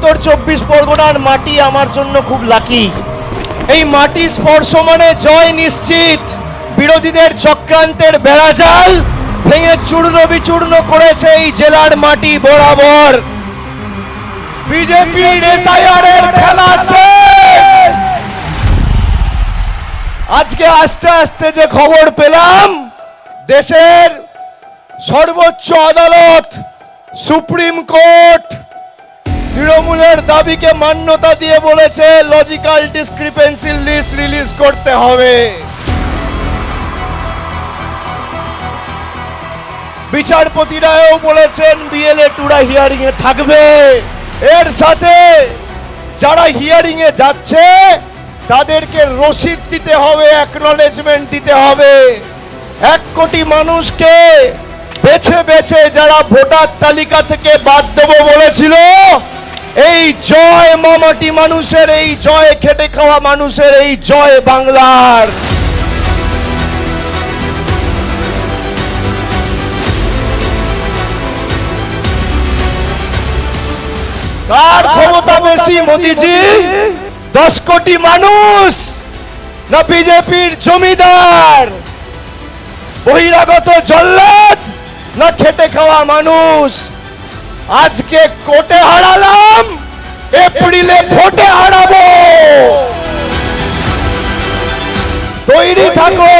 উত্তর চব্বিশ পরগনার মাটি আমার জন্য খুব লাকি এই মাটি স্পর্শ মানে জয় নিশ্চিত। বিরোধীদের চক্রান্তের বেড়াজাল ভেঙে চূর্ণ বিচূর্ণ করেছে এই জেলার মাটি বরাবর। এর খেলা আজকে আস্তে আস্তে যে খবর পেলাম, দেশের সর্বোচ্চ আদালত, সুপ্রিম কোর্ট তৃণমূলের দাবিকে মান্যতা দিয়ে বলেছে লজিক্যাল ডিসক্রিপেন্সি লিস্ট রিলিজ করতে হবে। বিচারপতিরাও বলেছেন বিএলএ টুরা হিয়ারিং এ থাকবে। এর সাথে যারা হিয়ারিং এ যাচ্ছে, তাদেরকে রসিদ দিতে হবে অ্যাকনলেজমেন্ট দিতে হবে। এক কোটি মানুষকে বেছে বেছে যারা ভোটার তালিকা থেকে বাদ দেবো বলেছিল এই জয় মামাটি মানুষের, এই জয় খেটে খাওয়া মানুষের, এই জয় বাংলার। কার ক্ষমতা বেশি মোদিজি, দশ কোটি মানুষ না বিজেপির জমিদার। বহিরাগত জল্লাদ না খেটে খাওয়া মানুষ। আজকে কোটে হারালাম এপ্রিলে ভোটে হারাবো। তৈরি থাকো